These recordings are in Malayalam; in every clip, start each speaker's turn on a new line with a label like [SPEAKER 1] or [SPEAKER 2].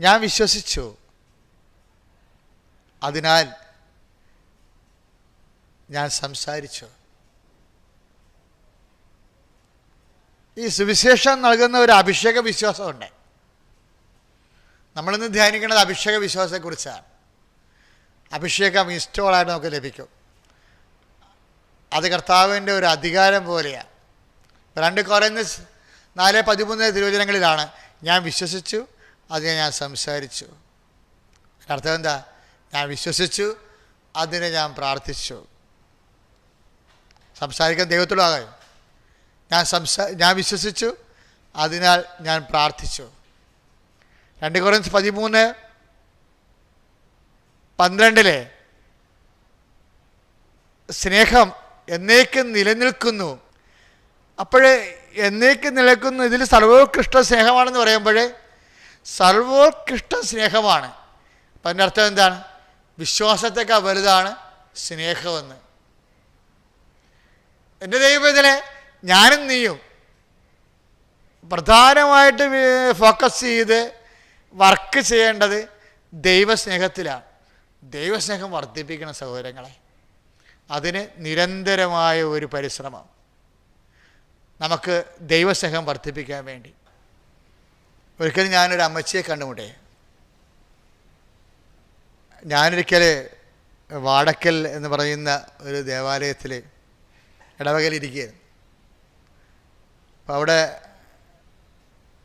[SPEAKER 1] ഞാൻ വിശ്വസിച്ചു. അതിനാൽ ഞാൻ സംസാരിച്ചു. ഈ സുവിശേഷം നൽകുന്ന ഒരു അഭിഷേക വിശ്വാസമുണ്ട്. നമ്മളിന്ന് ധ്യാനിക്കുന്നത് അഭിഷേക വിശ്വാസത്തെക്കുറിച്ചാണ്. അഭിഷേകം ഇൻസ്റ്റോളായിട്ട് നമുക്ക് ലഭിക്കും. അത് കർത്താവിന്റെ ഒരു അധികാരം പോലെയാണ് രണ്ട് കുറയുന്ന നാല് പതിമൂന്ന് തിരുവചനങ്ങളിലാണ് ഞാൻ വിശ്വസിച്ചു. അതിനെ ഞാൻ സംസാരിച്ചു. അർത്ഥം എന്താ? ഞാൻ വിശ്വസിച്ചു അതിനെ ഞാൻ പ്രാർത്ഥിച്ചു. സംസാരിക്കാൻ ദൈവത്തോടാകാം ഞാൻ സംസാ ഞാൻ വിശ്വസിച്ചു അതിനാൽ ഞാൻ പ്രാർത്ഥിച്ചു. രണ്ട് കുറച്ച് പതിമൂന്ന് പന്ത്രണ്ടിലെ സ്നേഹം എന്നേക്കും നിലനിൽക്കുന്നു. അപ്പോഴേ എന്നേക്കും നിലനിൽക്കുന്നു. ഇതിൽ സർവോത്കൃഷ്ട സ്നേഹമാണെന്ന് പറയുമ്പോൾ സർവോത്കൃഷ്ട സ്നേഹമാണ് അപ്പം അതിന്റെ അർത്ഥം എന്താണ്? വിശ്വാസത്തേക്കാൾ വലുതാണ് സ്നേഹമെന്ന്. എന്റെ ദൈവത്തിലെ ഞാനും നീയും പ്രധാനമായിട്ട് ഫോക്കസ് ചെയ്ത് വർക്ക് ചെയ്യേണ്ടത് ദൈവസ്നേഹത്തിലാണ്. ദൈവസ്നേഹം വർദ്ധിപ്പിക്കണം സഹോദരങ്ങളെ അതിന് നിരന്തരമായ ഒരു പരിശ്രമം. നമുക്ക് ദൈവസ്നേഹം വർദ്ധിപ്പിക്കാൻ വേണ്ടി. ഒരിക്കലും ഞാനൊരു അമ്മച്ചിയെ കണ്ടുമുട്ടേ. ഞാനൊരിക്കൽ വാടക്കൽ എന്ന് പറയുന്ന ഒരു ദേവാലയത്തിൽ ഇടവകയിലിരിക്കുകയായിരുന്നു. അപ്പോൾ അവിടെ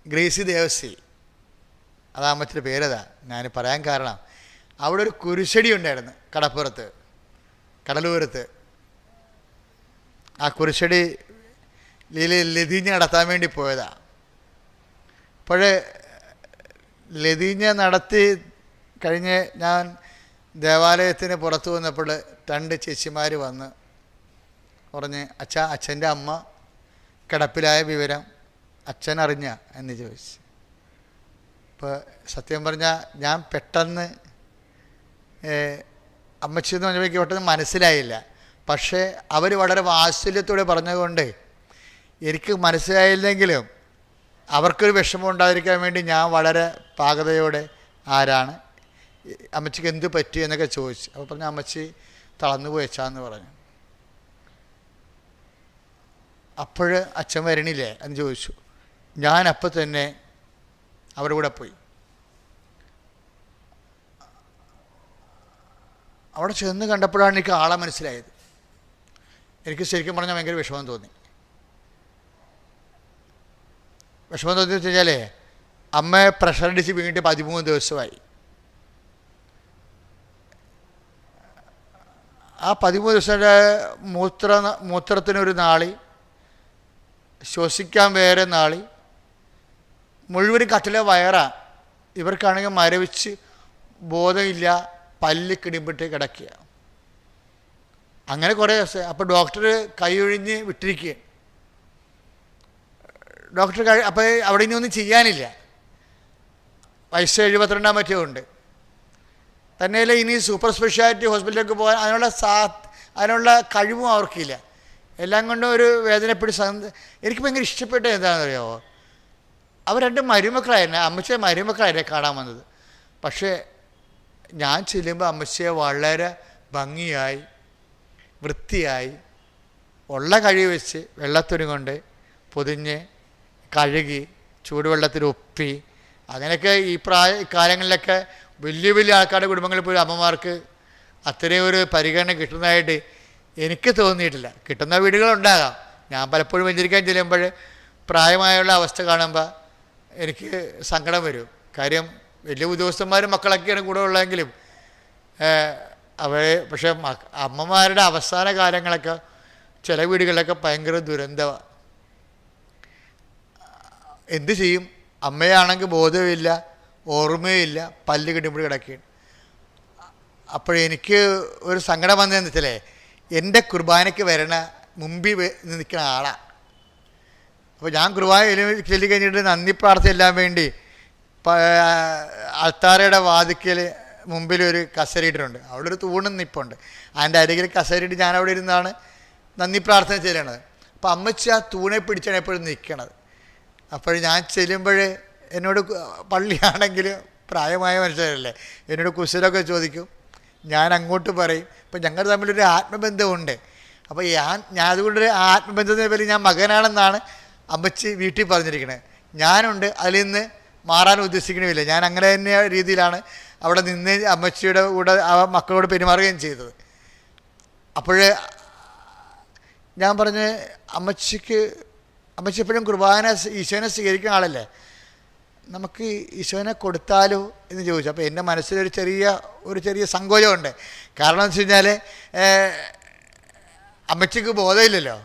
[SPEAKER 1] ഗ്രേസി ദേവസി അതാ അമ്മച്ചിന്റെ പേരതാ ഞാൻ പറയാൻ കാരണം അവിടെ ഒരു കുരിശടി ഉണ്ടായിരുന്നു കടപ്പുറത്ത് കടലൂരത്ത്. ആ കുരിശടി ലീല ലതിഞ്ഞ് നടത്താൻ വേണ്ടി പോയതാ. അപ്പോഴേ ലതീഞ്ഞ നടത്തി കഴിഞ്ഞ് ഞാൻ ദേവാലയത്തിന് പുറത്തു വന്നപ്പോൾ രണ്ട് ചേച്ചിമാർ വന്ന് പറഞ്ഞ് അച്ഛ അച്ഛന്റെ അമ്മ കിടപ്പിലായ വിവരം അച്ഛൻ അറിഞ്ഞ എന്ന് ചോദിച്ചു. ഇപ്പോൾ സത്യം പറഞ്ഞാൽ ഞാൻ പെട്ടെന്ന് അമ്മച്ചി എന്ന് പറഞ്ഞപ്പോൾ പെട്ടെന്ന് മനസ്സിലായില്ല. പക്ഷേ അവർ വളരെ വാത്സല്യത്തോടെ പറഞ്ഞതുകൊണ്ട് എനിക്ക് മനസ്സിലായില്ലെങ്കിലും അവർക്കൊരു വിഷമം ഉണ്ടായിരിക്കാൻ വേണ്ടി ഞാൻ വളരെ പാകതയോടെ ആരാണ്? അമ്മച്ചിക്ക് എന്ത് പറ്റി എന്നൊക്കെ ചോദിച്ചു. അപ്പോൾ പറഞ്ഞു അമ്മച്ചി തളർന്നു പോയച്ചാന്ന് പറഞ്ഞു. അപ്പോൾ അച്ഛൻ വരണില്ലേ എന്ന് ചോദിച്ചു. ഞാൻ അപ്പം തന്നെ അവരുടെ കൂടെ പോയി. അവിടെ ചെന്ന് കണ്ടപ്പോഴാണ് എനിക്ക് ആളെ മനസ്സിലായത്. എനിക്ക് ശരിക്കും പറഞ്ഞാൽ ഭയങ്കര വിഷമം തോന്നി. വിഷമം തോന്നി വെച്ച് കഴിഞ്ഞാൽ അമ്മയെ പ്രഷർ അടിച്ച് വീണിട്ട് പതിമൂന്ന് ദിവസമായി. ആ പതിമൂന്ന് ദിവസം മൂത്ര മൂത്രത്തിനൊരു നാളി ശ്വസിക്കാൻ വേറെ നാളി മുഴുവനും കട്ടിലെ വയറാ. ഇവർക്കാണെങ്കിൽ മരവിച്ച് ബോധമില്ല പല്ല് കിടിമ്പിട്ട് കിടക്കുക. അങ്ങനെ കുറേ ദിവസം. അപ്പോൾ ഡോക്ടർ കൈ ഒഴിഞ്ഞ് വിട്ടിരിക്കുക ഡോക്ടർ അപ്പോൾ അവിടെ ഇനി ഒന്നും ചെയ്യാനില്ല. വയസ്സ് എഴുപത്തിരണ്ടാം മറ്റേ ഉണ്ട്. തന്നെയല്ല ഇനി സൂപ്പർ സ്പെഷ്യാലിറ്റി ഹോസ്പിറ്റലിലേക്ക് പോകാൻ അതിനുള്ള സാ അതിനുള്ള കഴിവും അവർക്കില്ല. എല്ലാം കൊണ്ടും ഒരു വേദനപ്പെടി സന്ത എനിക്ക് ഭയങ്കര ഇഷ്ടപ്പെട്ട എന്താണെന്ന് അറിയാമോ അവർ രണ്ട് മരുമക്കളായിരുന്നു. അമ്മച്ച മരുമക്കളായിരുന്നു കാണാൻ വന്നത്. പക്ഷേ ഞാൻ ചെല്ലുമ്പോൾ അമ്മച്ചയെ വളരെ ഭംഗിയായി വൃത്തിയായി ഉള്ള കഴിവ് വെച്ച് വെള്ളത്തുണി കൊണ്ട് പൊതിഞ്ഞ് കഴുകി ചൂടുവെള്ളത്തിൽ ഒപ്പി. അങ്ങനെയൊക്കെ ഈ പ്രായ കാലങ്ങളിലൊക്കെ വലിയ വലിയ ആൾക്കാരുടെ കുടുംബങ്ങളിൽ പോലും അമ്മമാർക്ക് അത്രയും ഒരു പരിഗണന കിട്ടുന്നതായിട്ട് എനിക്ക് തോന്നിയിട്ടില്ല. കിട്ടുന്ന വീടുകളുണ്ടാകാം. ഞാൻ പലപ്പോഴും വെഞ്ചരിക്കാൻ ചെല്ലുമ്പോൾ പ്രായമായുള്ള അവസ്ഥ കാണുമ്പോൾ എനിക്ക് സങ്കടം വരും. കാര്യം വലിയ ഉദ്യോഗസ്ഥന്മാരും മക്കളൊക്കെയാണ് കൂടെ ഉള്ളതെങ്കിലും അവരെ പക്ഷേ അമ്മമാരുടെ അവസാന കാലങ്ങളൊക്കെ ചില വീടുകളിലൊക്കെ ഭയങ്കര ദുരന്തമാണ് എന്ത് ചെയ്യും? അമ്മയാണെങ്കിൽ ബോധമില്ല ഓർമ്മയില്ല പല്ല് കിട്ടുമ്പോൾ കിടക്കുകയാണ്. അപ്പോഴെനിക്ക് ഒരു സങ്കടം വന്നതെന്ന് വെച്ചാലേ എന്റെ കുർബാനയ്ക്ക് വരണ മുമ്പിൽ നിൽക്കുന്ന ആളാണ് അപ്പോൾ ഞാൻ കുർബാന ചെല്ലിക്കഴിഞ്ഞിട്ട് നന്ദി പ്രാർത്ഥിച്ചെല്ലാൻ വേണ്ടി അൾത്താറയുടെ വാതിക്കൽ മുമ്പിൽ ഒരു കസരിയിട്ടുണ്ട് അവിടെ ഒരു തൂണ് നിപ്പുണ്ട്. അതിന്റെ അരികിൽ കസരിയിട്ട് ഞാൻ അവിടെ ഇരുന്നാണ് നന്ദി പ്രാർത്ഥന ചെയ്യണത്. അപ്പോൾ അമ്മച്ചി ആ തൂണെ പിടിച്ചാണ് എപ്പോഴും നിൽക്കണത്. അപ്പോൾ ഞാൻ ചെല്ലുമ്പോൾ എന്നോട് പള്ളിയാണെങ്കിൽ പ്രായമായ മനുഷ്യരല്ലേ എന്നോട് കുശലൊക്കെ ചോദിക്കും. ഞാൻ അങ്ങോട്ട് പറയും ഇപ്പം ഞങ്ങൾ തമ്മിലൊരു ആത്മബന്ധമുണ്ട്. അപ്പോൾ ഞാൻ ഞാൻ അതുകൊണ്ടൊരു ആത്മബന്ധത്തിനെ പേര് ഞാൻ മകനാണെന്നാണ് അമ്മച്ചി വീട്ടിൽ പറഞ്ഞിരിക്കുന്നത് ഞാനുണ്ട് അതിൽ നിന്ന് മാറാൻ ഉദ്ദേശിക്കണമില്ല. ഞാൻ അങ്ങനെ തന്നെ രീതിയിലാണ് അവിടെ നിന്ന് അമ്മച്ചിയുടെ കൂടെ ആ മക്കളോട് പെരുമാറുകയും ചെയ്തത്. അപ്പോഴേ ഞാൻ പറഞ്ഞ് അമ്മച്ചിക്ക് അമ്മച്ചി എപ്പോഴും കുർബാന ഈശോനെ സ്വീകരിക്കുന്ന ആളല്ലേ? നമുക്ക് ഈശോനെ കൊടുത്താലോ എന്ന് ചോദിച്ചു. അപ്പോൾ എന്റെ മനസ്സിലൊരു ചെറിയ ഒരു ചെറിയ സങ്കോചമുണ്ട്. കാരണം എന്ന് വെച്ച് കഴിഞ്ഞാൽ അമ്മച്ചിക്ക് ബോധമില്ലല്ലോ.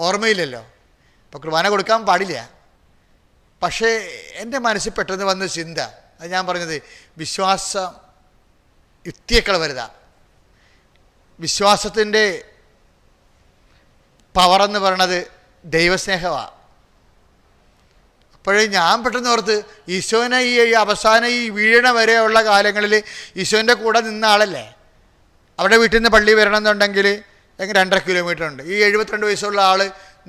[SPEAKER 1] ഓർമ്മയില്ലല്ലോ. അപ്പോൾ കുർബാന കൊടുക്കാൻ പാടില്ല. പക്ഷേ എന്റെ മനസ്സിൽ പെട്ടെന്ന് വന്ന ചിന്ത അത് ഞാൻ പറഞ്ഞത് വിശ്വാസം യുക്തിയേക്കൾ വരുത വിശ്വാസത്തിന്റെ പവർ എന്ന് പറയണത് ദൈവസ്നേഹമാണ് അപ്പോഴേ ഞാൻ പെട്ടെന്ന് ഓർത്ത് ഈശോനെ ഈ അവസാന ഈ വീഴണ വരെയുള്ള കാലങ്ങളിൽ ഈശോന്റെ കൂടെ നിന്ന ആളല്ലേ? അവിടെ വീട്ടിൽ നിന്ന് പള്ളി വരണം എന്നുണ്ടെങ്കിൽ രണ്ടര കിലോമീറ്റർ ഉണ്ട്. ഈ എഴുപത്തിരണ്ട് വയസ്സുള്ള ആൾ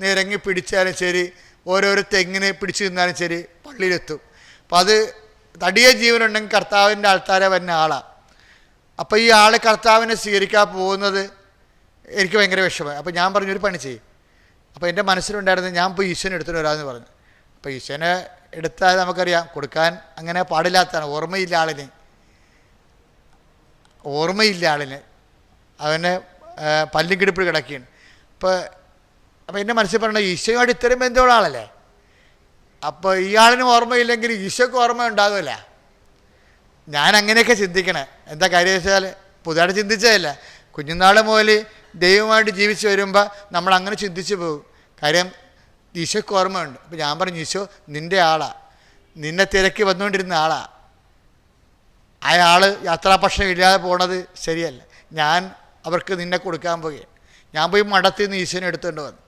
[SPEAKER 1] നിരങ്ങി പിടിച്ചാലും ശരി ഓരോരോ തെങ്ങിന് പിടിച്ചു നിന്നാലും ശരി പള്ളിയിലെത്തും. അപ്പം അത് തടിയ ജീവനുണ്ടെങ്കിൽ കർത്താവിന്റെ ആൾക്കാരെ വരുന്ന ആളാണ് അപ്പോൾ ഈ ആൾ കർത്താവിനെ സ്വീകരിക്കാൻ പോകുന്നത് എനിക്ക് ഭയങ്കര വിഷമമായി അപ്പോൾ ഞാൻ പറഞ്ഞൊരു പണി ചെയ്യും. അപ്പോൾ എന്റെ മനസ്സിലുണ്ടായിരുന്നത് ഞാൻ ഇപ്പോൾ ഈശ്വരനെ എടുത്തിട്ട് വരാമെന്ന് പറഞ്ഞു. അപ്പോൾ ഈശ്വരനെ എടുത്താൽ നമുക്കറിയാം കൊടുക്കാൻ അങ്ങനെ പാടില്ലാത്തതാണ് ഓർമ്മയില്ല ആളിന്. ഓർമ്മയില്ല ആളിന്. അവനെ പല്ലും കിടിപ്പിൽ കിടക്കുകയാണ്. അപ്പോൾ അപ്പോൾ എന്റെ മനസ്സിൽ പറഞ്ഞ ഈശോയോട് ഇത്തരം ബന്ധമുള്ള ആളല്ലേ? അപ്പോൾ ഇയാളിന് ഓർമ്മയില്ലെങ്കിൽ ഈശോയ്ക്ക് ഓർമ്മ ഉണ്ടാകുമല്ല ഞാൻ അങ്ങനെയൊക്കെ ചിന്തിക്കണേ. എന്താ കാര്യം വെച്ചാൽ പുതുതായിട്ട് ചിന്തിച്ചതല്ല. കുഞ്ഞുനാൾ മുതൽ ദൈവമായിട്ട് ജീവിച്ച് വരുമ്പോൾ നമ്മൾ അങ്ങനെ ചിന്തിച്ചു പോകും. കാര്യം ഈശോയ്ക്ക് ഓർമ്മയുണ്ട്. അപ്പോൾ ഞാൻ പറഞ്ഞു ഈശോ നിന്റെ ആളാണ് നിന്നെ തിരക്കി വന്നുകൊണ്ടിരുന്ന ആളാണ് അയാൾ യാത്രാപക്ഷം ഇല്ലാതെ പോണത് ശരിയല്ല. ഞാൻ അവർക്ക് നിന്നെ കൊടുക്കാൻ പോകുകയാണ് ഞാൻ പോയി മടത്തിൽ നിന്ന് ഈശോനെ എടുത്തുകൊണ്ട് വന്നു.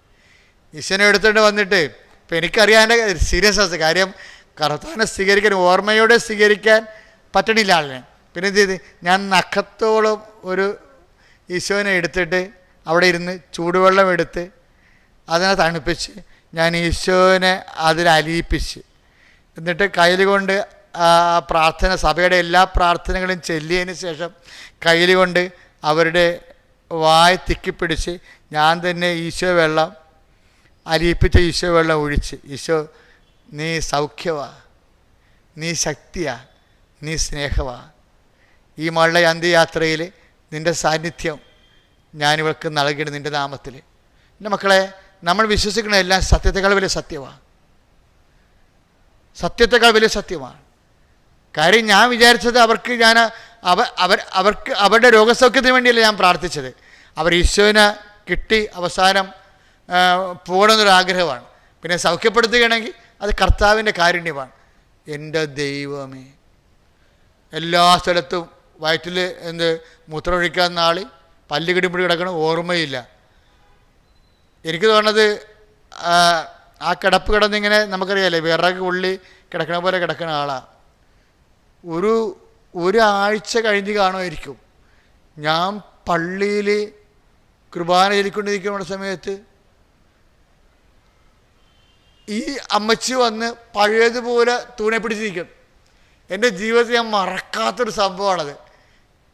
[SPEAKER 1] ഈശോനെ എടുത്തുകൊണ്ട് വന്നിട്ട് ഇപ്പം എനിക്കറിയാന്റെ സീരിയസ് ആസ് കാര്യം കർത്താനെ സ്വീകരിക്കാൻ ഓർമ്മയോടെ സ്വീകരിക്കാൻ പറ്റണില്ല ആളിനെ. പിന്നെ എന്ത് ചെയ്ത്? ഞാൻ നഖത്തോളം ഒരു ഈശോനെ എടുത്തിട്ട് അവിടെ ഇരുന്ന് ചൂടുവെള്ളം എടുത്ത് അതിനെ തണുപ്പിച്ച് ഞാൻ ഈശോനെ അതിൽ അലിയിപ്പിച്ച്. എന്നിട്ട് കയ്യിൽ കൊണ്ട് പ്രാർത്ഥന സഭയുടെ എല്ലാ പ്രാർത്ഥനകളും ചെല്ലിയതിന് ശേഷം കയ്യിൽ കൊണ്ട് അവരുടെ വായ തിക്കിപ്പിടിച്ച് ഞാൻ തന്നെ ഈശോ വെള്ളം അലിയിപ്പിച്ച ഈശോ വെള്ളം ഒഴിച്ച് ഈശോ നീ സൗഖ്യവാ നീ ശക്തിയാ നീ സ്നേഹവാ. ഈ മള്ള അന്ത്യയാത്രയിൽ നിന്റെ സാന്നിധ്യം ഞാനിവൾക്ക് നൽകിയിട്ട് നിന്റെ നാമത്തിൽ. എന്റെ മക്കളെ നമ്മൾ വിശ്വസിക്കുന്ന എല്ലാം സത്യത്തെക്കാൾ വലിയ സത്യമാണ് സത്യത്തെക്കാൾ വലിയ സത്യമാണ് കാര്യം ഞാൻ വിചാരിച്ചത് അവർക്ക് ഞാൻ അവ അവർ അവർക്ക് അവരുടെ രോഗസൗഖ്യത്തിന് വേണ്ടിയല്ല ഞാൻ പ്രാർത്ഥിച്ചത്. അവർ ഈശോനെ കിട്ടി അവസാനം പോകണമെന്നൊരു ആഗ്രഹമാണ്. പിന്നെ സൗഖ്യപ്പെടുത്തുകയാണെങ്കിൽ അത് കർത്താവിന്റെ കാരുണ്യമാണ്. എന്റെ ദൈവമേ. എല്ലാ സ്ഥലത്തും വയറ്റിൽ എന്ത് മൂത്രമൊഴിക്കാൻ നാളി പല്ല് കിടിപ്പിടി കിടക്കണം ഓർമ്മയില്ല. എനിക്ക് തോന്നുന്നത് ആ, കിടപ്പ് കിടന്നിങ്ങനെ നമുക്കറിയാലേ വിറക് ഉള്ളി കിടക്കണ പോലെ കിടക്കുന്ന ആളാണ് ഒരു ഒരാഴ്ച കഴിഞ്ഞ് കാണുമായിരിക്കും. ഞാൻ പള്ളിയിൽ കുർബാന ചൊല്ലിക്കൊണ്ടിരിക്കുന്ന സമയത്ത് ഈ അമ്മച്ചി വന്ന് പഴയതുപോലെ തൂണെ പിടിച്ചിരിക്കും. എന്റെ ജീവിതത്തിൽ ഞാൻ മറക്കാത്തൊരു സംഭവമാണത്.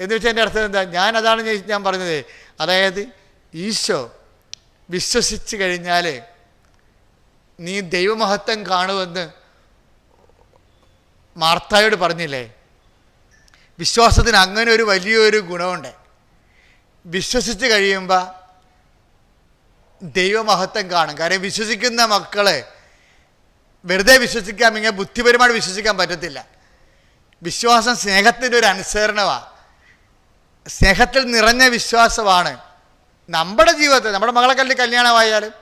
[SPEAKER 1] എന്ന് വെച്ചാൽ എന്റെ അർത്ഥം എന്താ? ഞാൻ അതാണ് ഞാൻ- പറഞ്ഞത്. അതായത് ഈശോ വിശ്വസിച്ച് കഴിഞ്ഞാൽ നീ ദൈവമഹത്വം കാണുമെന്ന് മാർത്തായോട് പറഞ്ഞില്ലേ? വിശ്വാസത്തിന് അങ്ങനെ ഒരു വലിയൊരു ഗുണമുണ്ട്. വിശ്വസിച്ച് കഴിയുമ്പോൾ ദൈവമഹത്വം കാണും. കാരണം വിശ്വസിക്കുന്ന മക്കളെ വെറുതെ വിശ്വസിക്കാം വിശ്വസിക്കാമെങ്കിൽ ബുദ്ധിപരമായിട്ട് വിശ്വസിക്കാൻ പറ്റത്തില്ല. വിശ്വാസം സ്നേഹത്തിന്റെ ഒരു അനുസരണമാണ് സ്നേഹത്തിൽ നിറഞ്ഞ വിശ്വാസമാണ്. നമ്മുടെ ജീവിതത്തിൽ നമ്മുടെ മകളെ കല്ല് കല്യാണമായാലും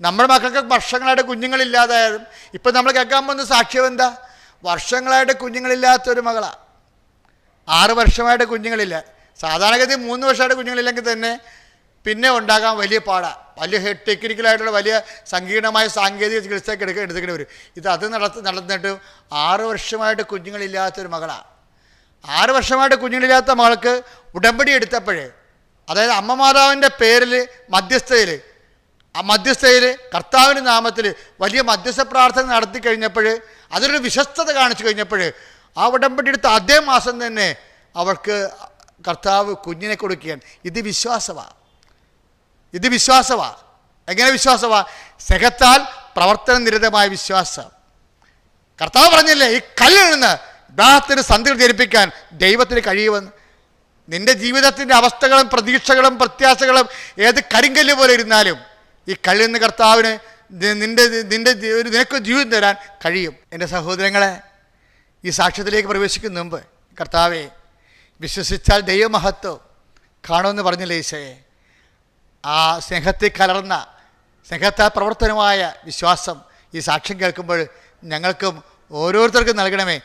[SPEAKER 1] നമ്മുടെ മക്കൾക്ക് വർഷങ്ങളായിട്ട് കുഞ്ഞുങ്ങളില്ലാതായാലും ഇപ്പം നമ്മൾ കേൾക്കാൻ പോകുന്ന സാക്ഷ്യം എന്താ? വർഷങ്ങളായിട്ട് കുഞ്ഞുങ്ങളില്ലാത്തൊരു മകളാണ് ആറ് വർഷമായിട്ട് കുഞ്ഞുങ്ങളില്ല. സാധാരണഗതി മൂന്ന് വർഷമായിട്ട് കുഞ്ഞുങ്ങളില്ലെങ്കിൽ തന്നെ പിന്നെ ഉണ്ടാകാൻ വലിയ പാടാണ് വലിയ ടെക്നിക്കലായിട്ടുള്ള വലിയ സങ്കീർണമായ സാങ്കേതിക ചികിത്സയൊക്കെ എടുക്കുക എടുക്കേണ്ടി വരും. ഇത് അത് നടത്തി നടന്നിട്ട് ആറ് വർഷമായിട്ട് കുഞ്ഞുങ്ങളില്ലാത്തൊരു മകളാണ് ആറ് വർഷമായിട്ട് കുഞ്ഞുങ്ങളില്ലാത്ത മകൾക്ക് ഉടമ്പടി എടുത്തപ്പോഴേ അതായത് അമ്മ മാതാവിന്റെ പേരിൽ മധ്യസ്ഥയിൽ ആ മധ്യസ്ഥയിൽ കർത്താവിന്റെ നാമത്തിൽ വലിയ മധ്യസ്ഥ പ്രാർത്ഥന നടത്തി കഴിഞ്ഞപ്പോൾ അതിനൊരു വിശ്വസ്തത കാണിച്ചു കഴിഞ്ഞപ്പോൾ ആ ഉടമ്പടി എടുത്ത അതേ മാസം തന്നെ അവൾക്ക് കർത്താവ് കുഞ്ഞിനെ കൊടുക്കുകയാണ്. ഇത് വിശ്വാസമാണ് ഇത് വിശ്വാസമാ. എങ്ങനെ വിശ്വാസമാ? സ്നേഹത്താൽ പ്രവർത്തന നിരതമായ വിശ്വാസം. കർത്താവ് പറഞ്ഞില്ലേ ഈ കല്ലിൽ നിന്ന് ഇബ്രാഹത്തിന് സന്ധികൾ ധരിപ്പിക്കാൻ ദൈവത്തിന് കഴിയുമെന്ന്. നിന്റെ ജീവിതത്തിന്റെ അവസ്ഥകളും പ്രതീക്ഷകളും പ്രത്യാശകളും ഏത് കരിങ്കല്ല് പോലെ ഇരുന്നാലും ഈ കഴിയുന്ന കർത്താവിന് നിന്റെ നിന്റെ ഒരു നിനക്ക് ജീവിതം തരാൻ കഴിയും. എന്റെ സഹോദരങ്ങളെ ഈ സാക്ഷ്യത്തിലേക്ക് പ്രവേശിക്കുന്ന മുമ്പ് കർത്താവെ വിശ്വസിച്ചാൽ ദൈവമഹത്വം കാണുമെന്ന് പറഞ്ഞില്ലേ ഈശയെ? ആ സ്നേഹത്തിൽ കലർന്ന സ്നേഹത്താൽ പ്രവർത്തനമായ വിശ്വാസം ഈ സാക്ഷ്യം കേൾക്കുമ്പോൾ ഞങ്ങൾക്കും ഓരോരുത്തർക്കും നൽകണമേ.